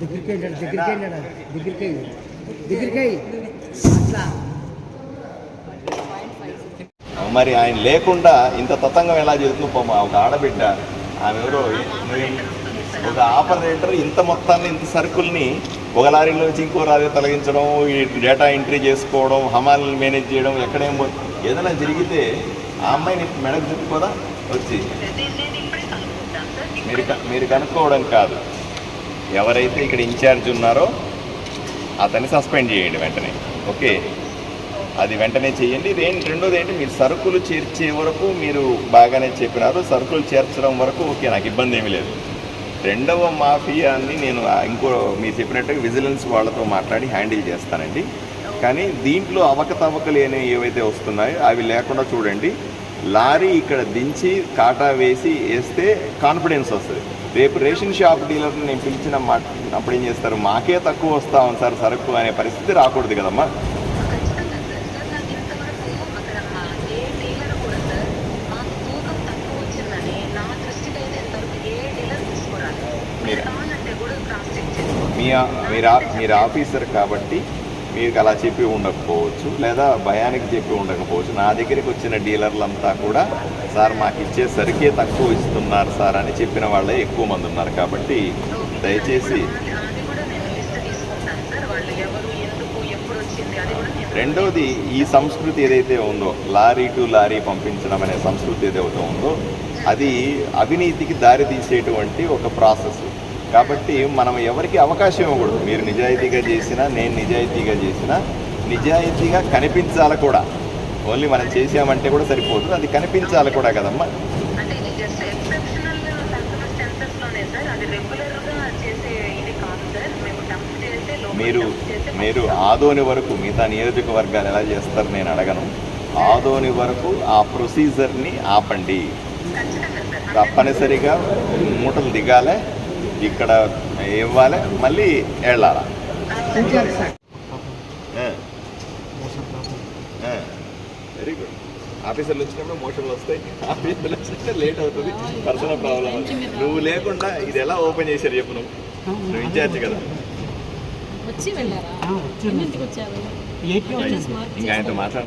దగ్గరికి వెళ్ళాడు దగ్గరికి వెళ్ళాడు దగ్గరికి వెళ్ళి దగ్గరికి వెళ్ళి అట్లా మరి ఆయన లేకుండా ఇంత తతంగం ఎలా జరుగుతుందో పాపం ఒక ఆడబిడ్డ ఆమె ఎవరో ఒక ఆపరేటర్ ఇంత మొత్తాన్ని ఇంత సరుకుల్ని ఒక లారీలో నుంచి ఇంకో లారీ తొలగించడం ఈ డేటా ఎంట్రీ చేసుకోవడం హమాల్ని మేనేజ్ చేయడం ఎక్కడేమో ఏదైనా జరిగితే ఆ అమ్మాయిని మెడకు చుట్టుకోదా వచ్చి. మీరు క- మీరు కనుక్కోవడం కాదు. ఎవరైతే ఇక్కడ ఇన్ఛార్జ్ ఉన్నారో అతన్ని సస్పెండ్ చేయండి వెంటనే. ఓకే అది వెంటనే చేయండి. ఇదేంటి రెండోది ఏంటి? మీరు సరుకులు చేర్చే వరకు మీరు బాగానే చెప్పినారు. సరుకులు చేర్చడం వరకు ఓకే నాకు ఇబ్బంది ఏమీ లేదు. రెండవ మాఫియాని నేను ఇంకో మీరు చెప్పినట్టుగా విజిలెన్స్ వాళ్ళతో మాట్లాడి హ్యాండిల్ చేస్తానండి. కానీ దీంట్లో అవకతవకలు అనేవి ఏవైతే వస్తున్నాయో అవి లేకుండా చూడండి. లారీ ఇక్కడ దించి కాటా వేసి వేస్తే కాన్ఫిడెన్స్ వస్తుంది. రేపు రేషన్ షాప్ డీలర్ని నేను పిలిచిన మాట అప్పుడు ఏం చేస్తారు? మాకే తక్కువ వస్తా ఉంది సార్ సరుకు అనే పరిస్థితి రాకూడదు కదమ్మా. మా మీరు ఆఫీసర్ కాబట్టి మీకు అలా చెప్పి ఉండకపోవచ్చు లేదా భయానికి చెప్పి ఉండకపోవచ్చు. నా దగ్గరికి వచ్చిన డీలర్లంతా కూడా సార్ మాకు ఇచ్చేసరికే తక్కువ ఇస్తున్నారు సార్ అని చెప్పిన వాళ్ళే ఎక్కువ మంది ఉన్నారు. కాబట్టి దయచేసి రెండవది ఈ సంస్కృతి ఏదైతే ఉందో లారీ టు లారీ పంపించడం అనే సంస్కృతి ఏదైతే ఉందో అది అవినీతికి దారి తీసేటువంటి ఒక ప్రాసెస్. కాబట్టి మనం ఎవరికి అవకాశం ఇవ్వకూడదు. మీరు నిజాయితీగా చేసినా నేను నిజాయితీగా చేసినా నిజాయితీగా కనిపించాలి కూడా. ఓన్లీ మనం చేసామంటే కూడా సరిపోదు. అది కనిపించాలి కూడా కదమ్మా. మీరు మీరు ఆదోని వరకు మిగతా నియోజకవర్గాలు ఎలా చేస్తారు నేను అడగను. ఆదోని వరకు ఆ ప్రొసీజర్ని ఆపండి. తప్పనిసరిగా మూటలు దిగాలి. ఇక్కడ ఇవ్వాలి మళ్ళీ వెళ్ళాలా వెరీ గుడ్ ఆఫీసర్లు వచ్చినప్పుడు మోషన్లు వస్తాయి. ఆఫీసర్లు వచ్చినప్పుడు లేట్ అవుతుంది. పర్సనల్ ప్రాబ్లం నువ్వు లేకుండా ఇది ఎలా ఓపెన్ చేశారు చెప్పు నువ్వు? నువ్వు ఇన్ఛార్జ్ కదా. ఇంకా ఆయనతో మాట్లాడ